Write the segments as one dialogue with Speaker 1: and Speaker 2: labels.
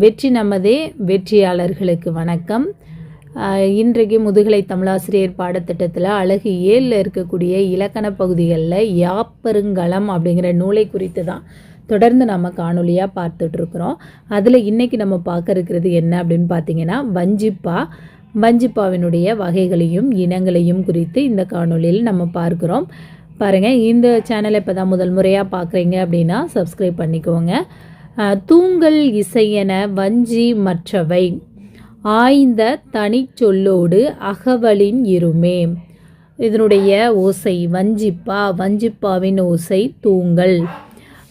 Speaker 1: வெற்றி நமதே வெற்றியாளர்களுக்கு வணக்கம். இன்றைக்கு முதுகலை தமிழாசிரியர் பாடத்திட்டத்தில் அழகு ஏழில் இருக்கக்கூடிய இலக்கண பகுதிகளில் யாப்பருங்கலம் அப்படிங்கிற நூலை குறித்து தான் தொடர்ந்து நம்ம காணொலியாக பார்த்துட்ருக்குறோம் அதில் இன்றைக்கி நம்ம பார்க்க இருக்கிறது என்ன அப்படின்னு பார்த்தீங்கன்னா வஞ்சிப்பா. வஞ்சிப்பாவினுடைய வகைகளையும் இனங்களையும் குறித்து இந்த காணொலியில் நம்ம பார்க்குறோம். பாருங்கள் இந்த சேனலை இப்போ தான் முதல் முறையாக பார்க்குறீங்க அப்படின்னா சப்ஸ்கிரைப் பண்ணிக்கோங்க. தூங்கல் இசையென வஞ்சி மற்றவை. ஆய்ந்த தனிச்சொல்லோடு அகவலின் இருமே. இதனுடைய ஓசை வஞ்சிப்பா வஞ்சிப்பாவின் ஓசை தூங்கல்.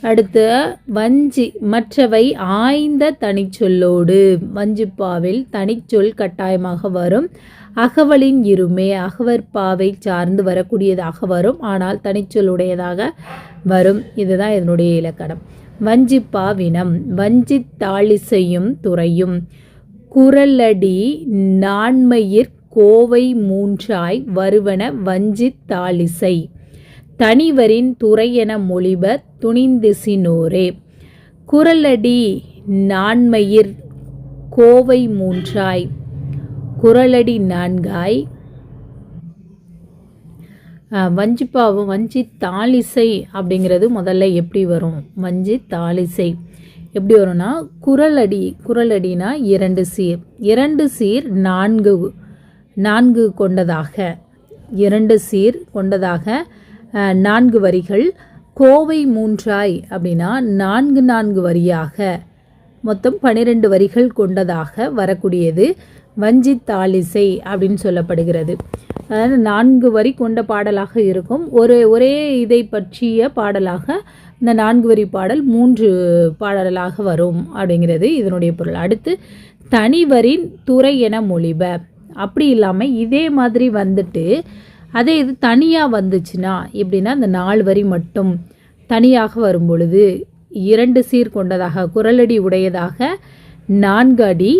Speaker 1: அடுத்து வஞ்சி மற்றவை ஆய்ந்த தனிச்சொல்லோடு. வஞ்சிப்பாவில் தனிச்சொல் கட்டாயமாக வரும். அகவலின் இருமே அகவற்பாவை சார்ந்து வரக்கூடியதாக வரும். ஆனால் தனிச்சொல்லுடையதாக வரும். இதுதான் இதனுடைய இலக்கணம். வஞ்சிப்பாவினம் வஞ்சித்தாளிசையும் தாளிசையும் துறையும் குரலடி நான்மயிர் கோவை மூன்றாய் வருவன வஞ்சித் தாளிசை. தனிவரின் துறையென மொழிப துணிந்திசினோரே. குரலடி நான்மயிர் கோவை மூன்றாய் குரலடி நான்காய். வஞ்சிப்பாவும் வஞ்சி தாளிசை அப்படிங்கிறது முதல்ல எப்படி வரும்? வஞ்சி தாளிசை. எப்படி வரும்னா குரலடி குரலடினா இரண்டு சீர். இரண்டு சீர் நான்கு நான்கு கொண்டதாக. இரண்டு சீர் கொண்டதாக நான்கு வரிகள். கோவை மூன்றாய் அப்படின்னா நான்கு நான்கு வரியாக. மொத்தம் பன்னிரெண்டு வரிகள் கொண்டதாக வரக்கூடியது. வஞ்சி தாளிசை அப்படின்னு சொல்லப்படுகிறது. அதாவது நான்கு வரி கொண்ட பாடலாக இருக்கும். ஒரு ஒரே இதை பற்றிய பாடலாக இந்த நான்கு வரி பாடல் மூன்று பாடலாக வரும் அப்படிங்கிறது இதனுடைய பொருள். அடுத்து தனிவரின் துறை என மொழிப. அப்படி இல்லாமல் இதே மாதிரி வந்துட்டு அதே இது தனியாக வந்துச்சுன்னா எப்படின்னா இந்த நாலு வரி மட்டும் தனியாக வரும் பொழுது இரண்டு சீர் கொண்டதாக குரலடி உடையதாக நான்கு அடி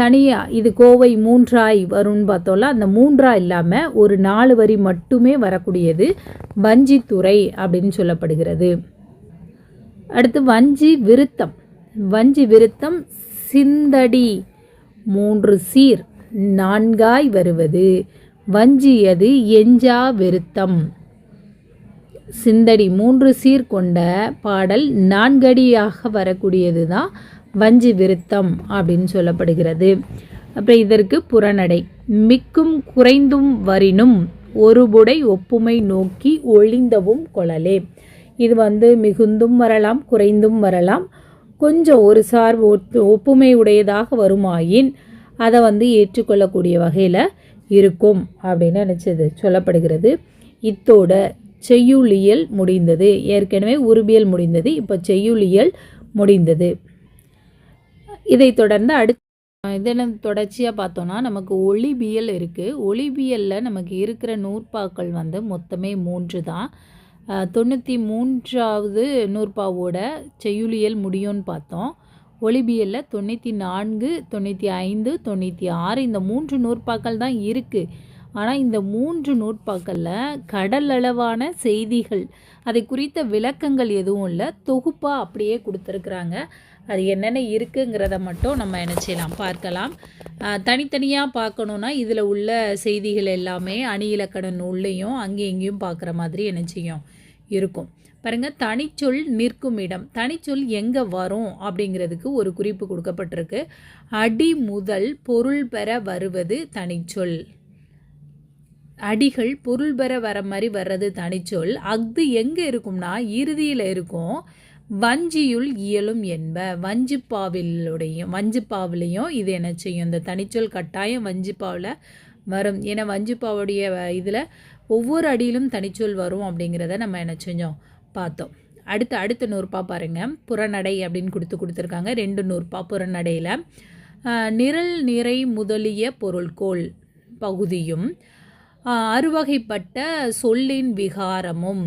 Speaker 1: தனியாக இது கோவை மூன்றாய் வரும்னு பார்த்தோம்ல அந்த மூன்றா இல்லாமல் ஒரு நாலு வரி மட்டுமே வரக்கூடியது வஞ்சித்துறை அப்படின்னு சொல்லப்படுகிறது. அடுத்து வஞ்சி விருத்தம். வஞ்சி விருத்தம் சிந்தடி மூன்று சீர் நான்காய் வருவது. வஞ்சியது எஞ்சா விருத்தம். சிந்தடி மூன்று சீர் கொண்ட பாடல் நான்கடியாக வரக்கூடியது தான் வஞ்சி விருத்தம் அப்படின்னு சொல்லப்படுகிறது. அப்புறம் இதற்கு புறநடை. மிக்கும் குறைந்தும் வரினும் ஒருபுடை ஒப்புமை நோக்கி ஒளிந்தவும் கொள்ளலே இது வந்து மிகுந்தும் வரலாம் குறைந்தும் வரலாம். கொஞ்சம் ஒரு சார் ஒப்புமை உடையதாக வருமாயின் அதை வந்து ஏற்றுக்கொள்ளக்கூடிய வகையில் இருக்கும் அப்படின்னு நினச்சது சொல்லப்படுகிறது. இத்தோட செய்யுளியல் முடிந்தது. ஏற்கனவே உருபியல் முடிந்தது இப்போ செய்யுளியல் முடிந்தது. இதை தொடர்ந்து அடுத்து இதில் தொடர்ச்சியாக பார்த்தோன்னா நமக்கு ஒளிபியல் இருக்குது ஒளிபியலில் நமக்கு இருக்கிற நூற்பாக்கள் வந்து மொத்தமே மூன்று தான். தொண்ணூற்றி மூன்றாவது நூற்பாவோட செய்யுளியல் முடியும்னு பார்த்தோம். ஒளிபியலில் தொண்ணூற்றி நான்கு தொண்ணூற்றி ஐந்து தொண்ணூற்றி ஆறு இந்த மூன்று நூற்பாக்கள் தான் இருக்குது ஆனால் இந்த மூன்று நூற்பாக்களில் கடல் அளவான செய்திகள் அதை குறித்த விளக்கங்கள் எதுவும் இல்லை. தொகுப்பாக அப்படியே கொடுத்துருக்குறாங்க. அது என்னென்ன இருக்குங்கிறத மட்டும் நம்ம என்ன செய்யலாம் பார்க்கலாம். தனித்தனியாக பார்க்கணுன்னா இதில் உள்ள செய்திகள் எல்லாமே அணி இலக்கண நூல்லையும் அங்கேயும் இங்கேயும் பார்க்குற மாதிரி என்ன செய்யும் இருக்கும். பாருங்க தனிச்சொல் நிற்கும் இடம். தனிச்சொல் எங்கே வரும் அப்படிங்கிறதுக்கு ஒரு குறிப்பு கொடுக்கப்பட்டிருக்கு. அடி முதல் பொருள் பெற வருவது தனிச்சொல். அடிகள் பொருள் பெற வர மாதிரி வர்றது தனிச்சொல். அஃது எங்கே இருக்கும்னா இறுதியில் இருக்கும் வஞ்சியுள் இயலும் என்ப வஞ்சிப்பாவிலுடையும் வஞ்சிப்பாவிலையும் இது என்ன செய்யும்? இந்த தனிச்சொல் கட்டாயம் வஞ்சிப்பாவில் வரும். ஏன்னா வஞ்சிப்பாவுடைய இதில் ஒவ்வொரு அடியிலும் தனிச்சொல் வரும் அப்படிங்கிறத நம்ம என்ன செஞ்சோம்? பார்த்தோம். அடுத்து அடுத்த நூறுபா பாருங்கள் புறநடை அப்படின்னு கொடுத்து கொடுத்துருக்காங்க. ரெண்டு நூறுபா புறநடையில். நிரல் நிறை முதலிய பொருள்கோள் பகுதியும் அறுவகைப்பட்ட சொல்லின் விகாரமும்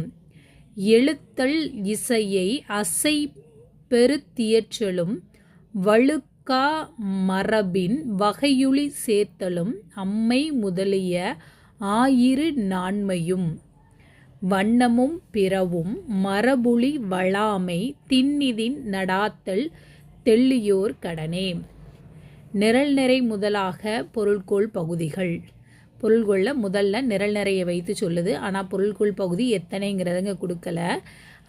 Speaker 1: எழுத்தல் இசையை அசை பெருத்தியற்றலும் வழுக்கா மரபின் வகையுளி சேர்த்தலும் அம்மை முதலிய ஆயிரு நான்மையும் வண்ணமும் பிறவும் மரபுளி வளாமை திண்ணிதின் நடாத்தல் தெள்ளியோர் கடனே. நிரல் நிறை முதலாக பொருள்கோள் பகுதிகள். பொருள்கொள்ள முதல்ல நிரல் நிறைய வைத்து சொல்லுது. ஆனால் பொருள்கோள் பகுதி எத்தனைங்கிறதுங்க கொடுக்கல.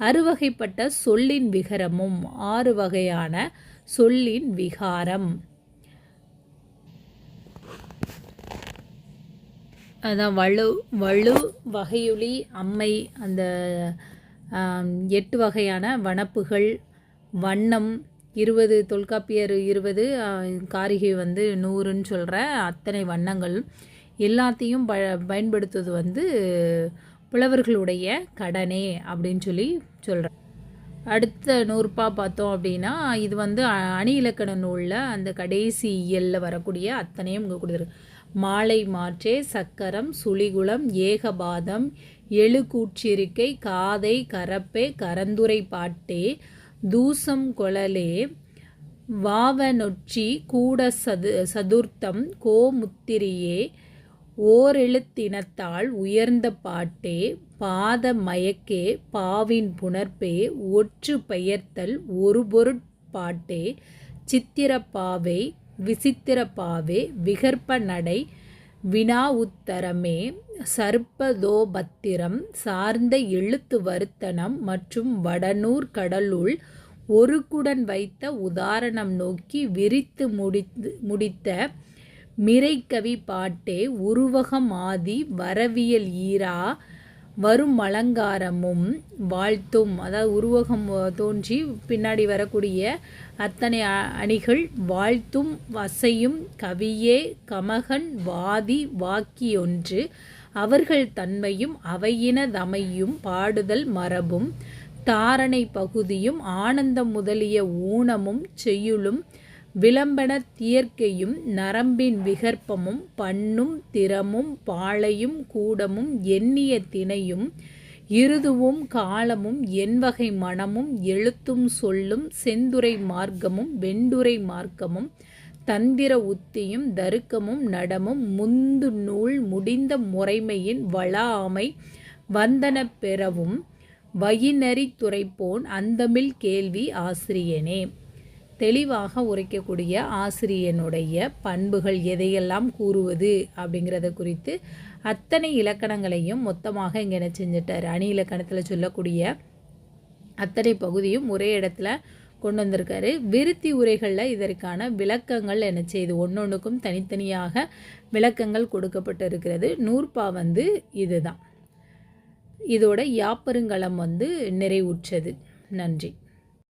Speaker 1: அறுவகைப்பட்ட சொல்லின் விகரமும் ஆறு வகையான சொல்லின் விகாரம். அதான் வலு வலு வகையுளி அம்மை அந்த எட்டு வகையான வனப்புகள் வண்ணம் இருபது தொல்காப்பியர் இருபது காரிகை வந்து நூறுன்னு சொல்கிற அத்தனை வண்ணங்கள். எல்லாத்தையும் ப பயன்படுத்துவது வந்து புலவர்களுடைய கடனே அப்படின்னு சொல்லி சொல்கிறேன் அடுத்த நூறுப்பா பார்த்தோம் அப்படின்னா இது வந்து அணி இலக்கண நூலில் அந்த கடைசி இயலில் வரக்கூடிய அத்தனையும் இங்கே கொடுத்துருக்கு. மாலை மாற்றே சக்கரம் சுழிகுளம் ஏகபாதம் எழுக்கூற்றிருக்கை காதை கரப்பே கரந்துரை பாட்டே தூசம் கொழலே வாவனொச்சி கூட சது சதுர்த்தம் கோமுத்திரியே ஓரெழுத்தினத்தால் உயர்ந்த பாட்டே பாத மயக்கே பாவின் புணர்ப்பே ஒற்று பெயர்த்தல் ஒரு பொருட்பாட்டே சித்திரப்பாவை விசித்திரப்பாவே விகற்ப நடை வினா உத்தரமே சர்ப்பதோபத்திரம் சார்ந்த எழுத்து வருத்தனம் மற்றும் வடநூர் கடலுள் ஒரு குடன் வைத்த உதாரணம் நோக்கி விரித்து முடித்து முடித்த மிரைக்கவி பாட்டே உருவகம் ஆதி வரவியல் ஈரா வரும் அலங்காரமும் வாழ்த்தும். அதாவது உருவகம் தோன்றி பின்னாடி வரக்கூடிய அத்தனை அணிகள் வாழ்த்தும் வசையும் கவியே கமகன் வாதி வாக்கியொன்று. அவர்கள் தன்மையும் அவையினதமையும் பாடுதல் மரபும் தாரணை பகுதியும் ஆனந்தம் முதலிய ஊனமும் செய்யுளும் விளம்பன தியற்கையும் நரம்பின் விகற்பமும் பண்ணும் திறமும் பாளையும் கூடமும் எண்ணிய திணையும் இருதுவும் காலமும் என்வகை மனமும் எழுத்தும் சொல்லும் செந்துரை மார்க்கமும் வெண்டுரை மார்க்கமும் தந்திர உத்தியும் தருக்கமும் நடமும் முந்து நூல் முடிந்த முறைமையின் வளாமை வந்தன பெறவும் வயினறி துறைப்போன் அந்தமில் கேள்வி ஆசிரியனே. தெளிவாக உரைக்கக்கூடிய ஆசிரியனுடைய பண்புகள் எதையெல்லாம் கூறுவது அப்படிங்கிறத குறித்து அத்தனை இலக்கணங்களையும் மொத்தமாக இங்கே என்ன செஞ்சிட்டார்? அணி இலக்கணத்தில் சொல்லக்கூடிய அத்தனை பகுதியும் ஒரே இடத்துல கொண்டு வந்திருக்காரு. விருத்தி உரைகளில் இதற்கான விளக்கங்கள் என்ன செய்து ஒன்றொன்றுக்கும் தனித்தனியாக விளக்கங்கள் கொடுக்கப்பட்டு இருக்கிறது நூற்பா வந்து இதுதான். இதோட யாப்பருங்கலம் வந்து நிறைவுற்றது. நன்றி.